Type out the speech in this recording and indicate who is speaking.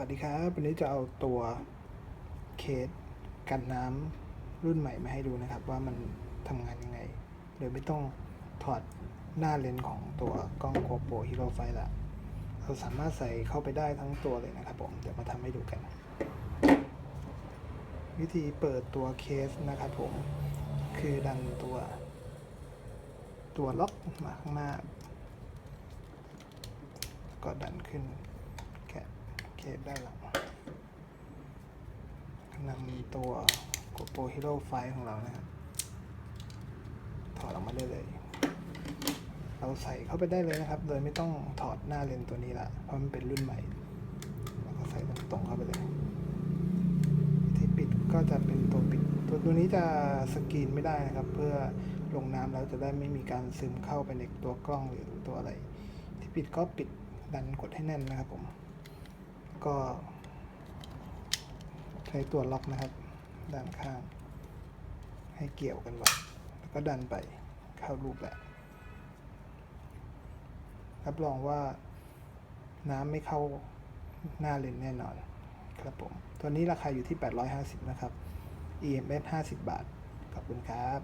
Speaker 1: วัสดีครับ วันนี้จะเอาตัวเคสกันน้ำรุ่นใหม่มาให้ดูนะครับ ว่ามันทำงานยังไง โดยไม่ต้องถอดหน้าเลนส์ของตัวกล้อง GoPro Hero 5ละเราสามารถใส่เข้าไปได้ทั้งตัวเลยนะครับผมเดี๋ยวมาทำให้ดูกัน วิธีเปิดตัวเคสนะครับผม คือดันตัว ตัวล็อกมาข้างหน้า ก็ดันขึ้น เคสด้านหลังนำตัว GoPro Hero 5ของเรานะครับ ถอดออกมาได้เลย เราใส่เข้าไปได้เลยนะครับ โดยไม่ต้องถอดหน้าเลนตัวนี้ละ เพราะมันเป็นรุ่นใหม่เราก็ใส่ตรงๆเข้าไปเลย ที่ปิดก็จะเป็นตัวปิด ตัวตัวนี้จะสกรีนไม่ได้นะครับ เพื่อลงน้ำแล้วจะได้ไม่มีการซึมเข้าไปในตัวกล้องหรือตัวอะไร ที่ปิดก็ปิดดันกดให้แน่นนะครับผม ก็ ใช้ตัวล็อกนะครับ ด้านข้าง ให้เกี่ยวกันไว้แล้วก็ดันไปเข้ารูปแบบรับรองว่าน้ำไม่เข้าหน้าเลนแน่นอนครับผม ตัวนี้ราคาอยู่ที่ 850 นะครับ EMS 50 บาท ขอบคุณครับ